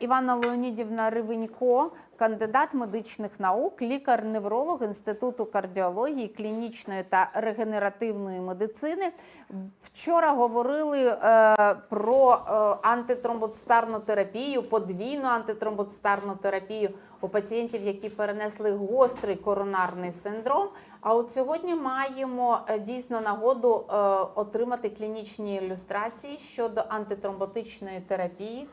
Івана Леонідівна Ривенько, кандидат медичних наук, лікар-невролог Інституту кардіології, клінічної та регенеративної медицини. Вчора говорили е, про е, антитромбоцитарну терапію, подвійну антитромбоцитарну терапію у пацієнтів, які перенесли гострий коронарний синдром. А от сьогодні маємо е, дійсно нагоду е, отримати клінічні ілюстрації щодо антитромботичної терапії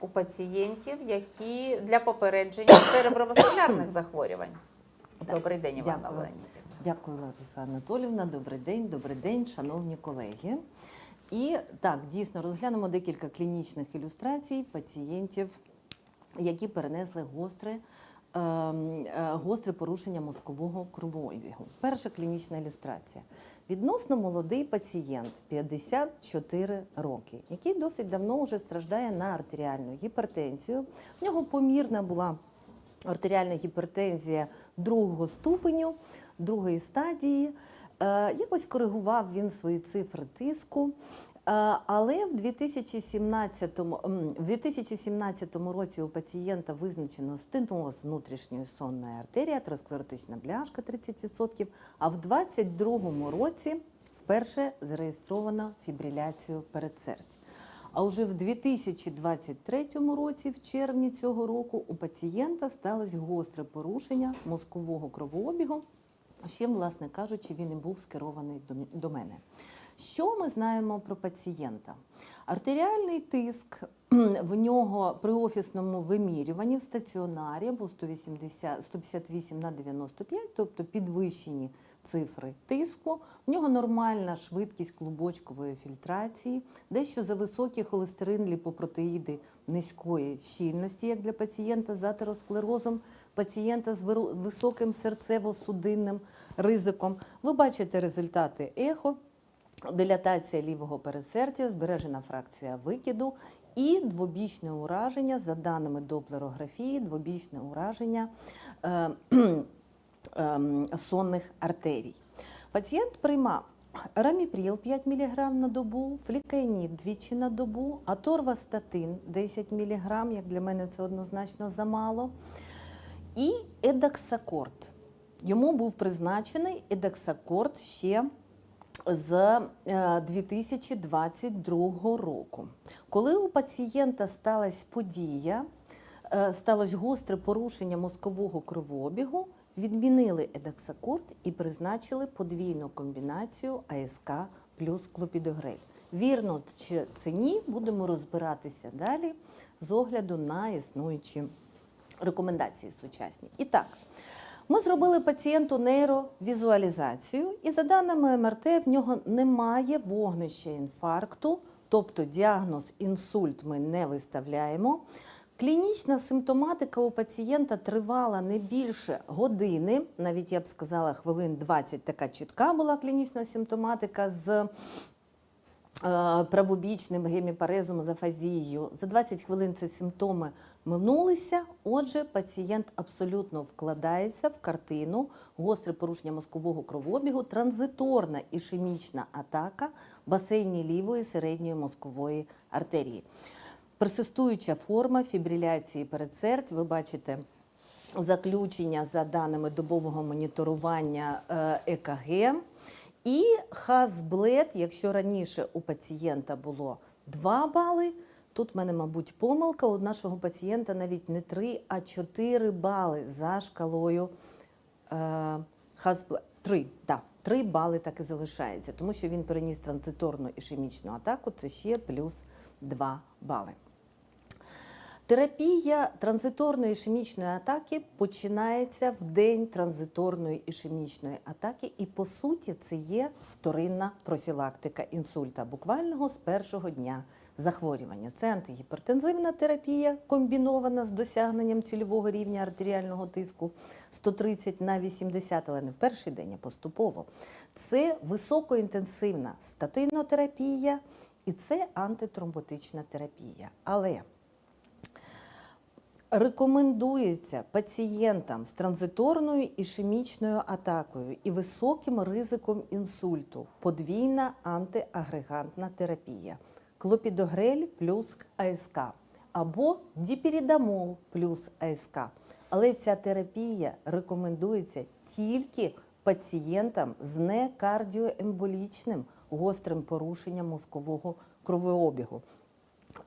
у пацієнтів, які для попередження цереброваскулярних захворювань. Добрий день, Івана Дякую. Леонідівна. Дякую, Лариса Анатолівна. Добрий день, добрий день, шановні колеги. І так, дійсно розглянемо декілька клінічних ілюстрацій пацієнтів, які перенесли гостре, гостре порушення мозкового кровообігу. Перша клінічна ілюстрація. Відносно молодий пацієнт 54 роки, який досить давно вже страждає на артеріальну гіпертензію. В нього помірна була артеріальна гіпертензія другого ступеню, другої стадії. Е, Якось коригував він свої цифри тиску. Е, Але в 2017, в 2017 році у пацієнта визначено стеноз внутрішньої сонної артерії, атеросклеротична бляшка 30%, а в 2022 році вперше зареєстровано фібриляцію передсердь. А вже в 2023 році, в червні цього року, у пацієнта сталося гостре порушення мозкового кровообігу, з чим, власне кажучи, він і був скерований до, до мене. Що ми знаємо про пацієнта? Артеріальний тиск в нього при офісному вимірюванні в стаціонарі був 180, 158 на 95, тобто підвищені цифри тиску. В нього нормальна швидкість клубочкової фільтрації, дещо за високий холестерин, ліпопротеїди низької щільності, як для пацієнта з атеросклерозом, пацієнта з високим серцево-судинним ризиком. Ви бачите результати ехо. Дилатація лівого передсердя, збережена фракція викиду і двобічне ураження, за даними доплерографії, двобічне ураження е, ем, сонних артерій. Пацієнт приймав раміпріл 5 мг на добу, флікайнід двічі на добу, аторвастатин 10 мг, як для мене це однозначно замало, і едаксакорд. Йому був призначений едаксакорд ще з е, 2022 року. Коли у пацієнта сталася подія, е, сталося гостре порушення мозкового кровообігу, відмінили едаксакорд і призначили подвійну комбінацію АСК плюс клопідогрель. Вірно чи це ні, будемо розбиратися далі з огляду на існуючі рекомендації сучасні. І так, ми зробили пацієнту нейровізуалізацію, і за даними МРТ, в нього немає вогнища інфаркту, тобто діагноз інсульт ми не виставляємо. Клінічна симптоматика у пацієнта тривала не більше години, навіть я б сказала, хвилин 20 така чітка була клінічна симптоматика з е, правобічним геміпарезом з афазією. За 20 хвилин ці симптоми минулися. Отже, пацієнт абсолютно вкладається в картину гостре порушення мозкового кровообігу, транзиторна ішемічна атака басейні лівої середньої мозкової артерії. Персистуюча форма фібриляції передсердь, ви бачите заключення за даними добового моніторування е, ЕКГ. І хазблет, якщо раніше у пацієнта було 2 бали, тут в мене, мабуть, помилка. У нашого пацієнта навіть не 3, а 4 бали за шкалою е, хазблет. 3, так, 3 бали так і залишається, тому що він переніс транзиторну ішемічну атаку, це ще плюс 2 бали. Терапія транзиторної ішемічної атаки починається в день транзиторної ішемічної атаки, і по суті це є вторинна профілактика інсульта буквального з першого дня захворювання. Це антигіпертензивна терапія, комбінована з досягненням цільового рівня артеріального тиску 130 на 80, але не в перший день, а поступово. Це високоінтенсивна статинотерапія і це антитромботична терапія. Але Рекомендується пацієнтам з транзиторною ішемічною атакою і високим ризиком інсульту подвійна антиагрегантна терапія. Клопідогрель плюс АСК. або діперідамол плюс АСК. Але ця терапія рекомендується тільки пацієнтам з некардіоемболічним гострим порушенням мозкового кровообігу.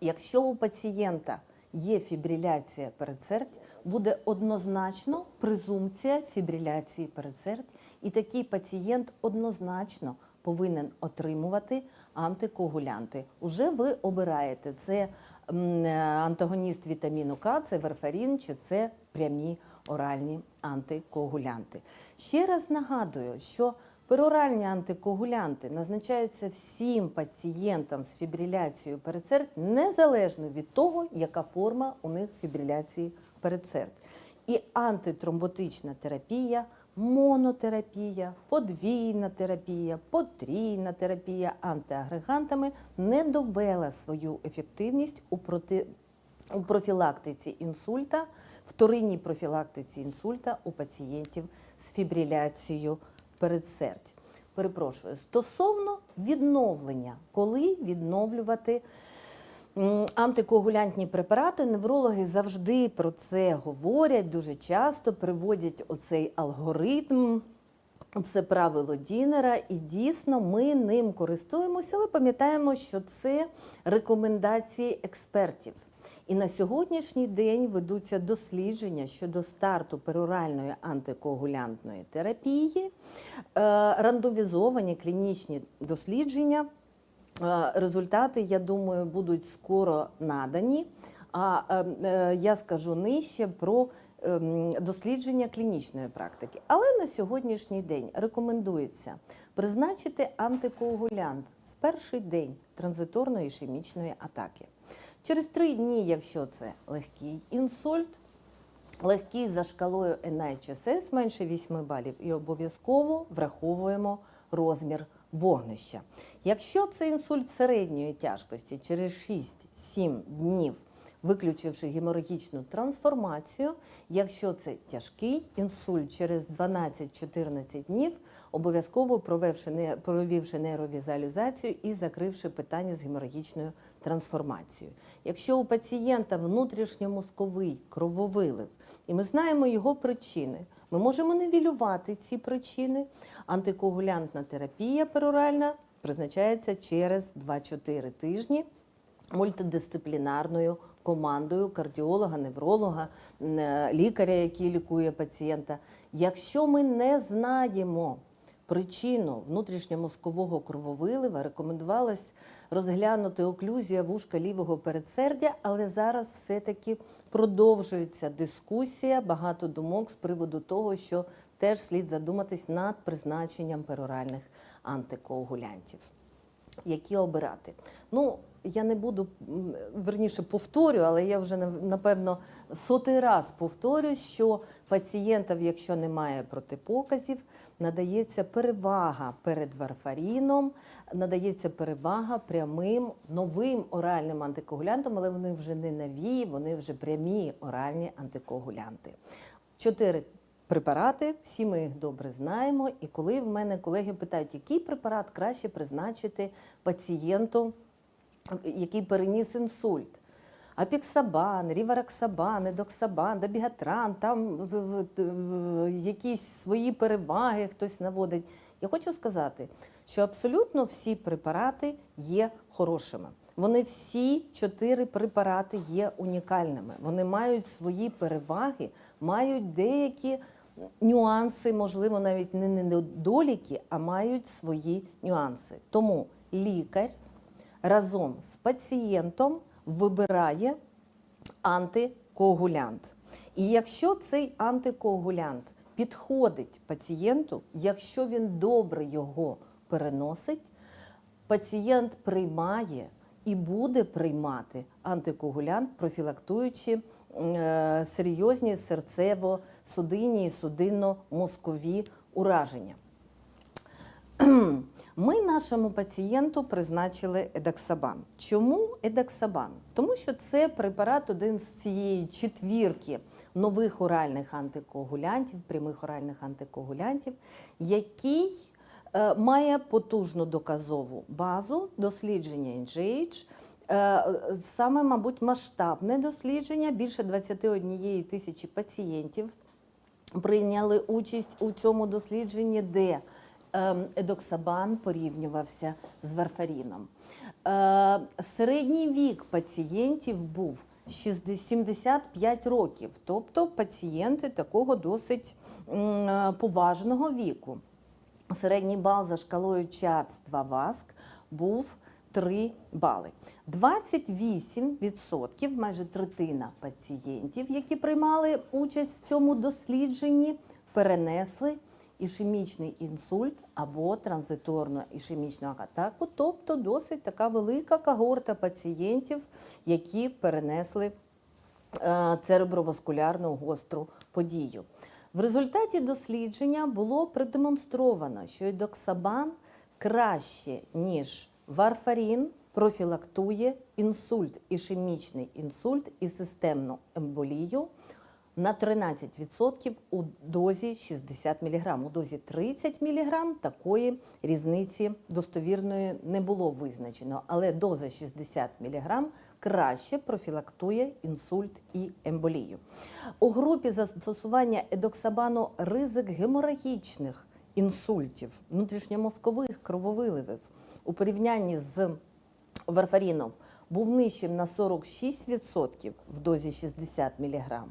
Якщо у пацієнта є фібриляція передсердь, буде однозначно презумпція фібриляції передсердь, і такий пацієнт однозначно повинен отримувати антикоагулянти. Уже ви обираєте це антагоніст вітаміну К, це верфарін чи це прямі оральні антикоагулянти. Ще раз нагадую, що Пероральні антикоагулянти назначаються всім пацієнтам з фібриляцією передсердь незалежно від того, яка форма у них фібриляції передсердь. І антитромботична терапія, монотерапія, подвійна терапія, потрійна терапія антиагрегантами не довела свою ефективність у проти у профілактиці інсульта, вторинній профілактиці інсульта у пацієнтів з фібриляцією передсердь. Перепрошую, стосовно відновлення, коли відновлювати антикоагулянтні препарати, неврологи завжди про це говорять, дуже часто приводять оцей алгоритм. Це правило Дінера, і дійсно ми ним користуємося, але пам'ятаємо, що це рекомендації експертів. І на сьогоднішній день ведуться дослідження щодо старту пероральної антикоагулянтної терапії, е, рандомізовані клінічні дослідження. Е, Результати, я думаю, будуть скоро надані. А е, е, я скажу нижче про ем, дослідження клінічної практики. Але на сьогоднішній день рекомендується призначити антикоагулянт в перший день транзиторної ішемічної атаки. Через три дні, якщо це легкий інсульт, легкий за шкалою NHSS менше 8 балів, і обов'язково враховуємо розмір вогнища. Якщо це інсульт середньої тяжкості через 6-7 днів, виключивши геморагічну трансформацію, якщо це тяжкий інсульт через 12-14 днів, обов'язково провівши, не- провівши нейровізуалізацію і закривши питання з геморагічною трансформацією. Якщо у пацієнта внутрішньомозковий крововилив, і ми знаємо його причини, ми можемо нівелювати ці причини. Антикоагулянтна терапія пероральна призначається через 2-4 тижні мультидисциплінарною командою кардіолога, невролога, е, лікаря, який лікує пацієнта. Якщо ми не знаємо причину внутрішньомозкового крововилива, рекомендувалось розглянути оклюзія вушка лівого передсердя, але зараз все-таки продовжується дискусія, багато думок з приводу того, що теж слід задуматись над призначенням пероральних антикоагулянтів які обирати. Ну, я не буду верніше повторю, але я вже напевно сотий раз повторю, що пацієнтам, якщо немає протипоказів, надається перевага перед варфаріном, надається перевага прямим новим оральним антикоагулянтам, але вони вже не нові, вони вже прямі оральні антикоагулянти. Чотири препарати, всі ми їх добре знаємо. І коли в мене колеги питають, який препарат краще призначити пацієнту, який переніс інсульт. Апіксабан, рівараксабан, едоксабан, дабігатран, там якісь свої переваги хтось наводить. Я хочу сказати, що абсолютно всі препарати є хорошими. Вони всі чотири препарати є унікальними. Вони мають свої переваги, мають деякі нюанси, можливо, навіть не недоліки, а мають свої нюанси. Тому лікар разом з пацієнтом вибирає антикоагулянт. І якщо цей антикоагулянт підходить пацієнту, якщо він добре його переносить, пацієнт приймає і буде приймати антикоагулянт, профілактуючи е, серйозні серцево-судинні і судинно-мозкові ураження. Ми нашому пацієнту призначили едаксабан. Чому едаксабан? Тому що це препарат один з цієї четвірки нових оральних антикоагулянтів, прямих оральних антикоагулянтів, який е, має потужну доказову базу дослідження NGH, Е, Саме, мабуть, масштабне дослідження більше 21 тисячі пацієнтів прийняли участь у цьому дослідженні, де едоксабан порівнювався з варфаріном. Е, Середній вік пацієнтів був 75 років, тобто пацієнти такого досить е, поважного віку. Середній бал за шкалою чатства ВАСК був 3 бали. 28%, майже третина пацієнтів, які приймали участь в цьому дослідженні, перенесли ішемічний інсульт або транзиторну ішемічну атаку, тобто досить така велика когорта пацієнтів, які перенесли е, цереброваскулярну гостру подію. В результаті дослідження було продемонстровано, що ідоксабан краще, ніж варфарін, профілактує інсульт, ішемічний інсульт і системну емболію на 13% у дозі 60 мг. У дозі 30 мг такої різниці достовірної не було визначено, але доза 60 мг краще профілактує інсульт і емболію. У групі застосування едоксабану ризик геморагічних інсультів, внутрішньомозкових крововиливів у порівнянні з варфаріном був нижчим на 46% в дозі 60 мг,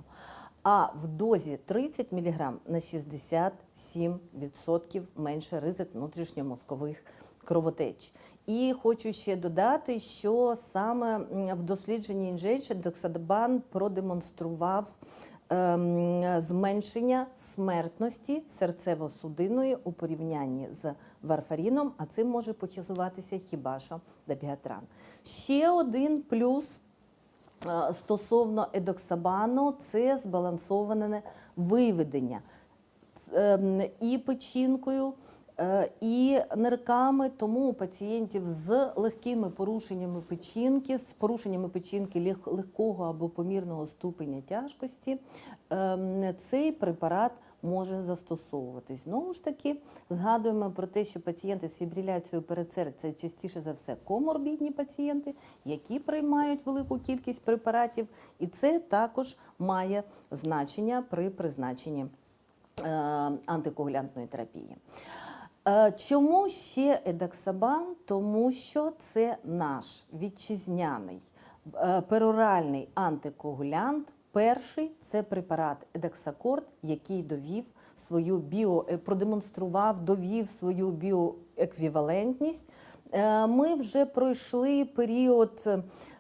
а в дозі 30 мг на 67% менше ризик внутрішньомозкових кровотеч. І хочу ще додати, що саме в дослідженні інжейча доксадабан продемонстрував ем, зменшення смертності серцево-судинної у порівнянні з варфаріном, а цим може похизуватися хіба що дабігатран. Ще один плюс стосовно едоксабану це збалансоване виведення ем, і печінкою, е, і нирками. Тому у пацієнтів з легкими порушеннями печінки, з порушеннями печінки легкого або помірного ступеня тяжкості, ем, цей препарат може застосовуватись. Знову ж таки, згадуємо про те, що пацієнти з фібриляцією передсердь частіше за все коморбідні пацієнти, які приймають велику кількість препаратів, і це також має значення при призначенні е, антикоагулянтної терапії. Е, Чому ще едаксабан? Тому що це наш вітчизняний е, пероральний антикоагулянт. Перший це препарат Едексакорд, який довів свою біо, е, продемонстрував, довів свою біоеквівалентність. Е, Ми вже пройшли період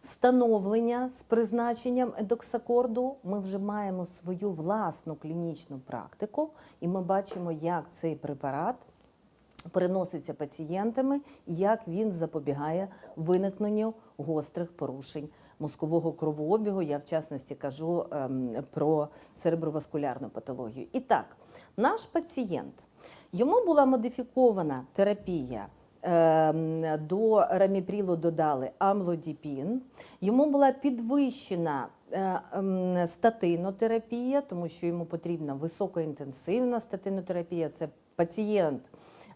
становлення з призначенням едоксакорду. Ми вже маємо свою власну клінічну практику, і ми бачимо, як цей препарат переноситься пацієнтами, і як він запобігає виникненню гострих порушень мозкового кровообігу. Я в частності кажу ем, про цереброваскулярну патологію. І так, наш пацієнт йому була модифікована терапія. ем, До раміпрілу додали амлодіпін. Йому була підвищена е, ем, статинотерапія, тому що йому потрібна високоінтенсивна статинотерапія. Це пацієнт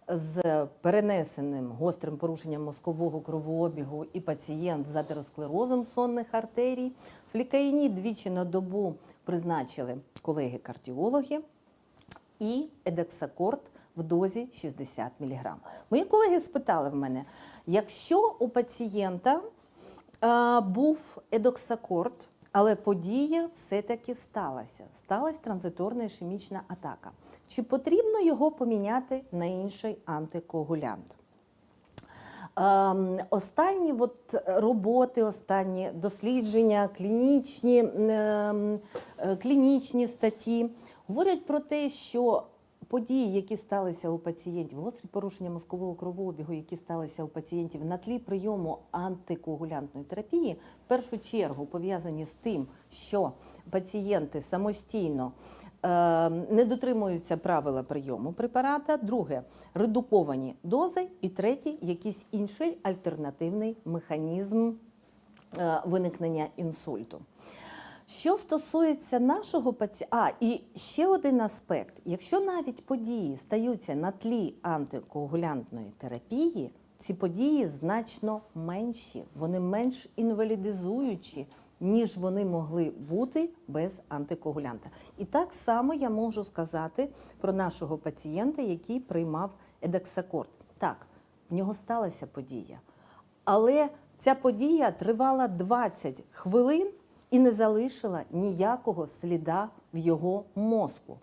з перенесеним гострим порушенням мозкового кровообігу і пацієнт з атеросклерозом сонних артерій. Флікаїнід двічі на добу призначили колеги-кардіологи і едексакорд в дозі 60 мг. Мої колеги спитали в мене, якщо у пацієнта е, був едоксакорд, але подія все-таки сталася. Сталася транзиторна ішемічна атака. Чи потрібно його поміняти на інший антикоагулянт? Ем, Останні от роботи, останні дослідження, клінічні, ем, е, клінічні статті говорять про те, що події, які сталися у пацієнтів, гострі порушення мозкового кровообігу, які сталися у пацієнтів на тлі прийому антикоагулянтної терапії, в першу чергу пов'язані з тим, що пацієнти самостійно е, не дотримуються правила прийому препарата. Друге редуковані дози. І третє якийсь інший альтернативний механізм е, виникнення інсульту. Що стосується нашого пацієнта, і ще один аспект: якщо навіть події стаються на тлі антикоагулянтної терапії, ці події значно менші, вони менш інвалідизуючі, ніж вони могли бути без антикоагулянта. І так само я можу сказати про нашого пацієнта, який приймав едексакорд. Так, в нього сталася подія. Але ця подія тривала 20 хвилин і не залишила ніякого сліда в його мозку.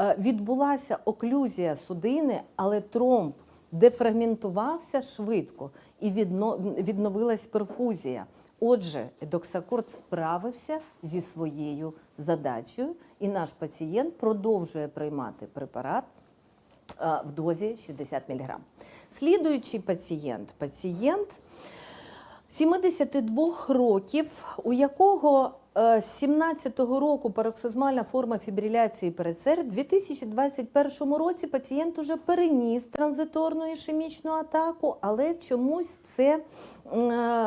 Е, Відбулася оклюзія судини, але тромб дефрагментувався швидко і відно- відновилась перфузія. Отже, едоксакорд справився зі своєю задачею, і наш пацієнт продовжує приймати препарат е, в дозі 60 мг. Слідуючий пацієнт, пацієнт 72 років, у якого е, з 17-го року пароксизмальна форма фібриляції передсердь, в 2021 році пацієнт уже переніс транзиторну ішемічну атаку, але чомусь це е,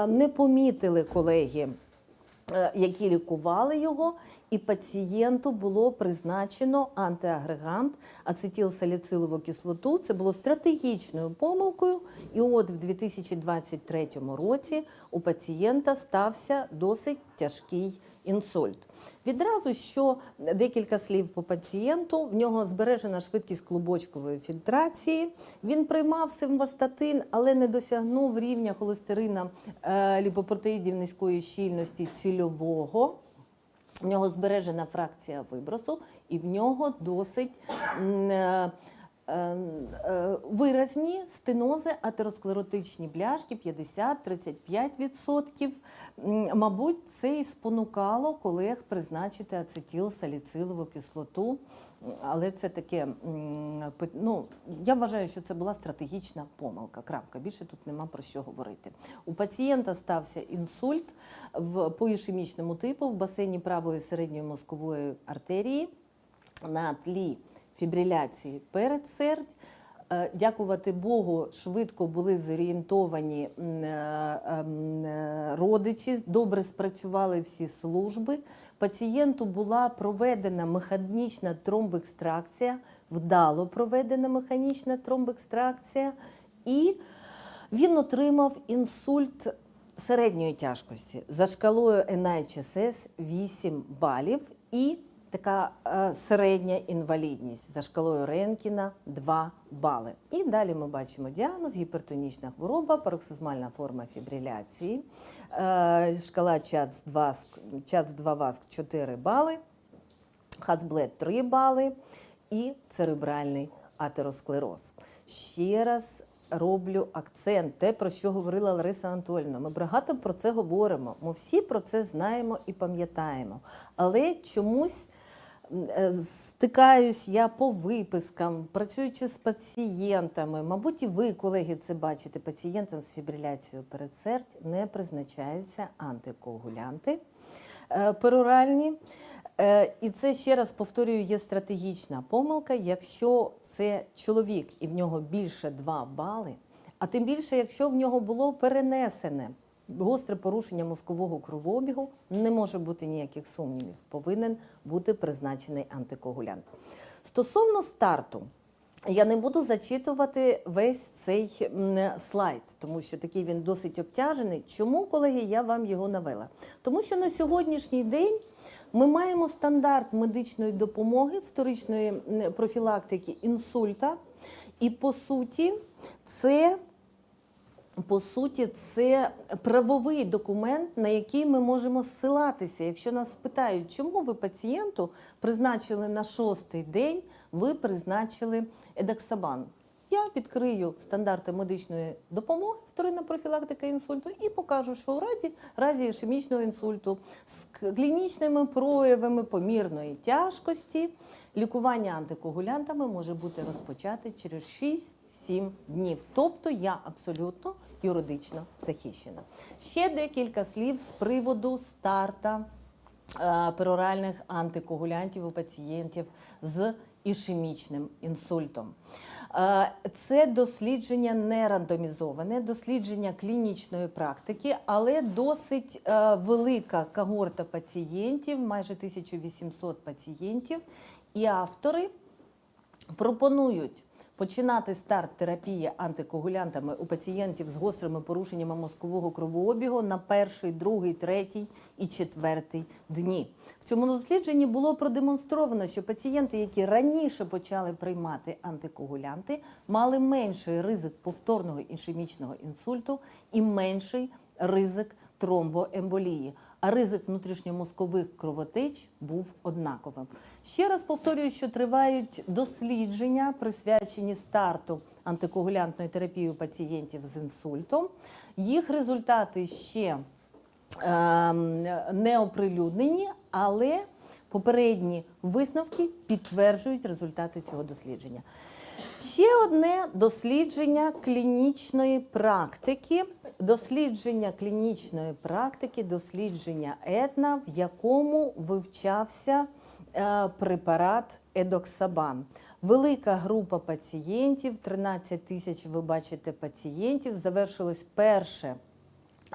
не помітили колеги е, які лікували його, і пацієнту було призначено антиагрегант ацетилсаліцилову кислоту. Це було стратегічною помилкою. І от в 2023 році у пацієнта стався досить тяжкий інсульт. Відразу що декілька слів по пацієнту. В нього збережена швидкість клубочкової фільтрації. Він приймав симвастатин, але не досягнув рівня холестерина е, ліпопротеїдів низької щільності цільового. В нього збережена фракція вибросу, і в нього досить е, виразні стенози, атеросклеротичні бляшки 50-35%. Мабуть, це і спонукало колег призначити ацетилсаліцилову кислоту. Але це таке, ну, я вважаю, що це була стратегічна помилка. Крапка. Більше тут нема про що говорити. У пацієнта стався інсульт в по ішемічному типу в басейні правої середньої мозкової артерії на тлі фібриляції передсердь. Е, Дякувати Богу, швидко були зорієнтовані е, ем, е, родичі, добре спрацювали всі служби. Пацієнту була проведена механічна тромбекстракція, вдало проведена механічна тромбекстракція, і він отримав інсульт середньої тяжкості за шкалою NIHSS 8 балів і така е, середня інвалідність за шкалою Ренкіна 2 бали. І далі ми бачимо діагноз, гіпертонічна хвороба, пароксизмальна форма фібриляції, е, шкала ЧАЦ-2, ЧАЦ-2 ВАСК 4 бали, Хацблет 3 бали і церебральний атеросклероз. Ще раз роблю акцент, те, про що говорила Лариса Анатольовна. Ми багато про це говоримо. Ми всі про це знаємо і пам'ятаємо. Але чомусь стикаюсь я по випискам, працюючи з пацієнтами. Мабуть, і ви, колеги, це бачите. Пацієнтам з фібриляцією передсердь не призначаються антикоагулянти е, пероральні. Е, І це ще раз повторюю, є стратегічна помилка. Якщо це чоловік і в нього більше 2 бали, а тим більше, якщо в нього було перенесене гостре порушення мозкового кровообігу, не може бути ніяких сумнівів. Повинен бути призначений антикоагулянт. Стосовно старту, я не буду зачитувати весь цей слайд, тому що такий він досить обтяжений. Чому, колеги, я вам його навела? Тому що на сьогоднішній день ми маємо стандарт медичної допомоги, вторичної профілактики інсульта, і по суті, це по суті, це правовий документ, на який ми можемо ссилатися. Якщо нас питають, чому ви пацієнту призначили на шостий день, ви призначили едаксабан. Я відкрию стандарти медичної допомоги, вторинна профілактика інсульту, і покажу, що у разі, разі ішемічного інсульту з клінічними проявами помірної тяжкості лікування антикоагулянтами може бути розпочати через 6-7 днів. Тобто я абсолютно юридично захищена. Ще декілька слів з приводу старта е, пероральних антикоагулянтів у пацієнтів з ішемічним інсультом. Е, Це дослідження не рандомізоване, дослідження клінічної практики, але досить е, велика когорта пацієнтів, майже 1800 пацієнтів, і автори пропонують Починати старт терапії антикоагулянтами у пацієнтів з гострими порушеннями мозкового кровообігу на перший, другий, третій і четвертий дні. В цьому дослідженні було продемонстровано, що пацієнти, які раніше почали приймати антикоагулянти, мали менший ризик повторного ішемічного інсульту і менший ризик тромбоемболії. А ризик внутрішньомозкових кровотеч був однаковим. Ще раз повторюю, що тривають дослідження, присвячені старту антикоагулянтної терапії у пацієнтів з інсультом. Їх результати ще ем, не оприлюднені, але попередні висновки підтверджують результати цього дослідження. Ще одне дослідження клінічної практики, дослідження клінічної практики, дослідження етна, в якому вивчався е, препарат Едоксабан. Велика група пацієнтів, 13 тисяч, ви бачите, пацієнтів, завершилось перше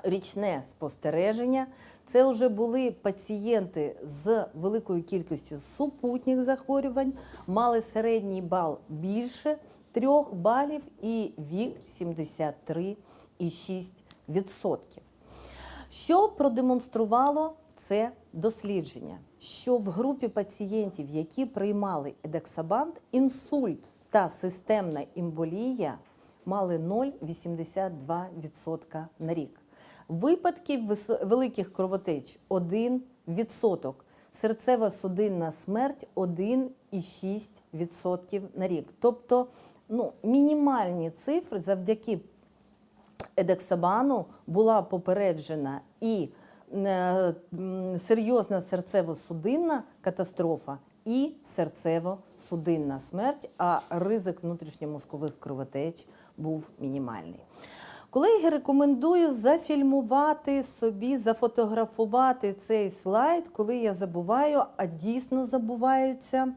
річне спостереження. Це вже були пацієнти з великою кількістю супутніх захворювань, мали середній бал більше 3 балів і вік 73,6%. Що продемонструвало це дослідження? Що в групі пацієнтів, які приймали едексабант, інсульт та системна імболія мали 0,82% на рік. Випадків великих кровотеч 1%. Серцево-судинна смерть 1,6% на рік. Тобто ну, мінімальні цифри завдяки Едексабану була попереджена і е, серйозна серцево-судинна катастрофа, і серцево-судинна смерть, а ризик внутрішньомозкових кровотеч був мінімальний. Колеги, рекомендую зафільмувати собі, зафотографувати цей слайд, коли я забуваю, а дійсно забуваються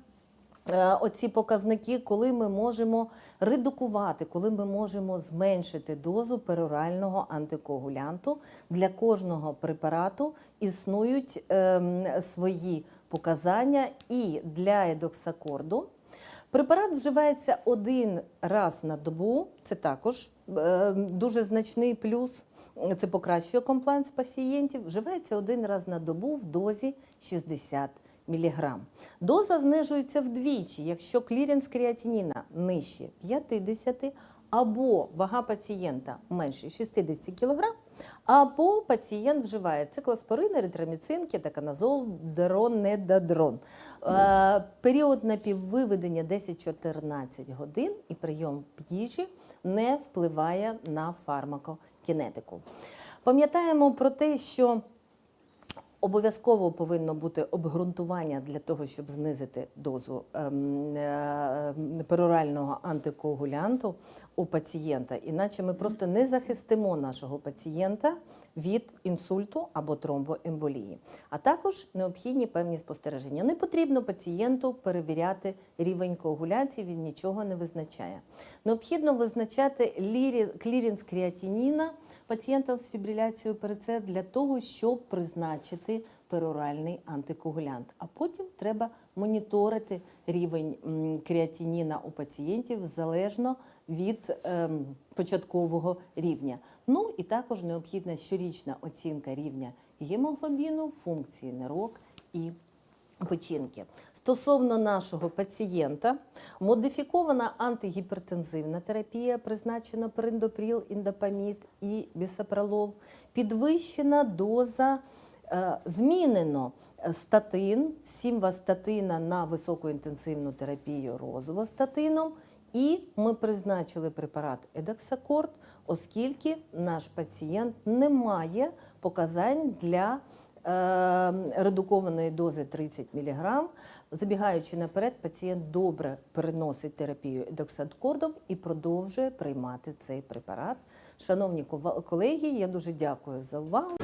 е, оці показники, коли ми можемо редукувати, коли ми можемо зменшити дозу перорального антикоагулянту. Для кожного препарату існують ем, свої показання і для едоксакорду. Препарат вживається один раз на добу. Це також е, дуже значний плюс. Це покращує комплайнс пацієнтів. Вживається один раз на добу в дозі 60 мг. Доза знижується вдвічі, якщо кліренс креатиніна нижче 50 або вага пацієнта менше 60 кг, або пацієнт вживає циклоспорин, еритроміцин, кетоканазол, дронедадрон. Е, Період напіввиведення 10-14 годин і прийом їжі не впливає на фармакокінетику. Пам'ятаємо про те, що Обов'язково повинно бути обґрунтування для того, щоб знизити дозу ем, е, перорального антикоагулянту у пацієнта. Іначе ми просто не захистимо нашого пацієнта від інсульту або тромбоемболії. А також необхідні певні спостереження. Не потрібно пацієнту перевіряти рівень коагуляції, він нічого не визначає. Необхідно визначати клірінс креатиніна пацієнтам з фібриляцією перце для того, щоб призначити пероральний антикоагулянт. А потім треба моніторити рівень м, креатиніна у пацієнтів залежно від ем, початкового рівня. Ну і також необхідна щорічна оцінка рівня гемоглобіну, функції нирок і печінки. Стосовно нашого пацієнта, модифікована антигіпертензивна терапія, призначена периндопріл, індопамід і бісопролол, підвищена доза, е, змінено статин, сімвастатина на високоінтенсивну терапію розовостатином, і ми призначили препарат Едексакорд, оскільки наш пацієнт не має показань для редукованої дози 30 мг. Забігаючи наперед, пацієнт добре переносить терапію доксадкордом і продовжує приймати цей препарат. Шановні колеги, я дуже дякую за увагу.